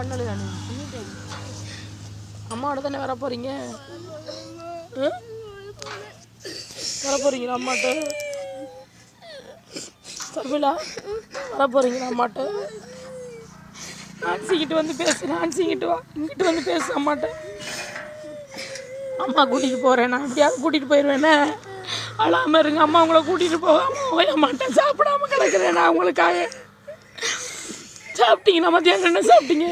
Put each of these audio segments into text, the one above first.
பண்ணலையா நீ அம்மாவோட தானே வர போறீங்க? வர போறீங்களா அம்மாட்ட? சர்மிளா வர போறீங்களா அம்மாட்ட? நான்சிக்கிட்டு வந்து பேசு நான்சிக்கிட்டு வா. இங்கிட்டு வந்து பேசு அம்மாட்ட. அம்மா கூட்டிகிட்டு போகிறேன் நான் எப்படியாவது கூட்டிகிட்டு போயிடுவேனே அழாமல் இருங்க. அம்மா உங்களை கூட்டிகிட்டு போகாம போய் அம்மாட்ட சாப்பிடாம கிடக்குறேன் நான் உங்களுக்காக. சாப்பிட்டீங்கன்னா மத்தியானம் என்ன சாப்பிட்டீங்க?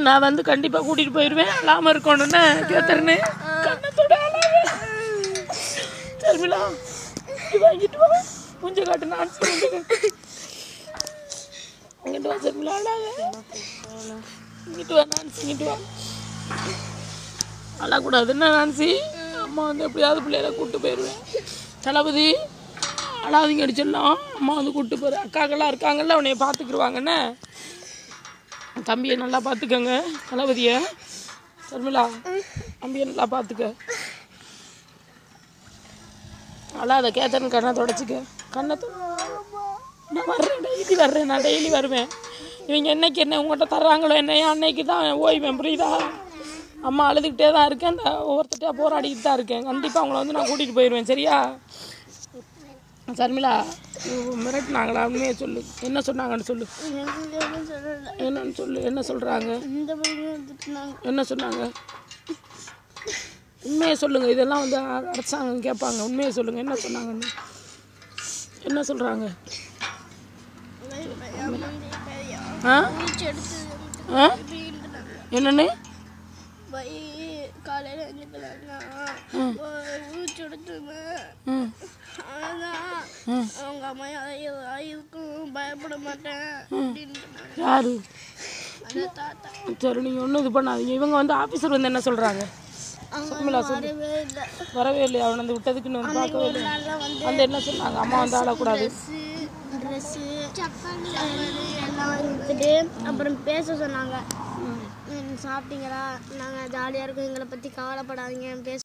நான் வந்து கண்டிப்பாக கூட்டிகிட்டு போயிடுவேன் அழாமல் இருக்கணும்னு கேத்துறேன்னு கண்ணத்தோட அழாம சர்மிளா வாங்கிட்டு வா கொஞ்சம் காட்டு நான் இங்கிட்டு வா சர்மிளா அழாத. இங்கிட்டு வா நான்சி இங்கிட்டு வா. அழக்கூடாது என்ன நான்சி. அம்மா வந்து எப்படியாவது பிள்ளைகளை கூப்பிட்டு போயிடுவேன். தளபதி அழாதீங்க அடிச்சிடலாம். அம்மா வந்து கூப்பிட்டு போகிற அக்காக்கெல்லாம் இருக்காங்கல்ல உன்னைய பார்த்துக்குருவாங்கண்ணே தம்பியை நல்லா பார்த்துக்கங்க தளபதியை. சர்மிளா தம்பியை நல்லா பார்த்துக்க. அழாத கேத்தன் கண்ணை தொடச்சிக்க. கண்ணை நான் வர்றேன் டெய்லி வர்றேன் நான் டெய்லி வருவேன். இவங்க என்னைக்கு என்ன உங்கள்கிட்ட தர்றாங்களோ என்னையா அன்னைக்கு தான் ஓய்வேன் புரியுதா? அம்மா அழுதுகிட்டே தான் இருக்கேன். அந்த ஒவ்வொருத்தட்டையாக போராடிக்கிட்டு தான் இருக்கேன். கண்டிப்பாக அவங்கள வந்து நான் கூட்டிகிட்டு போயிடுவேன் சரியா? சர்மிளா மிரட்டினாங்களா? உண்மையை சொல்லு. என்ன சொன்னாங்கன்னு சொல்லு. என்னன்னு சொல்லு. என்ன சொல்கிறாங்க என்ன சொன்னாங்க? உண்மையை சொல்லுங்க. இதெல்லாம் வந்து அரசாங்கம் கேட்பாங்க. உண்மையை சொல்லுங்க. என்ன சொன்னாங்கன்னு. என்ன சொல்றாங்க? ஆ? ஆ? என்னன்னு? பை காலையில் எடுத்துங்க ம். அதான். அவங்க அம்மா இதுக்கும் பயப்பட மாட்டேன். யாரு? சரி நீங்கள் ஒன்றும் இது பண்ணாதீங்க. இவங்க வந்து ஆஃபீஸர் வந்து என்ன சொல்கிறாங்க வரவே இல்லை. இல்லையா? அவனை வந்து விட்டதுக்குன்னு வந்து பார்க்கவே இல்லை வந்து என்ன சொன்னாங்க? அம்மா வந்து ஆளக்கூடாது. அப்புறம் பேச சொன்னாங்க. சாப்பிட்டீங்களா? நாங்கள் ஜாலியாக இருக்கோம். எங்களை பற்றி கவலைப்படாதீங்க. பேச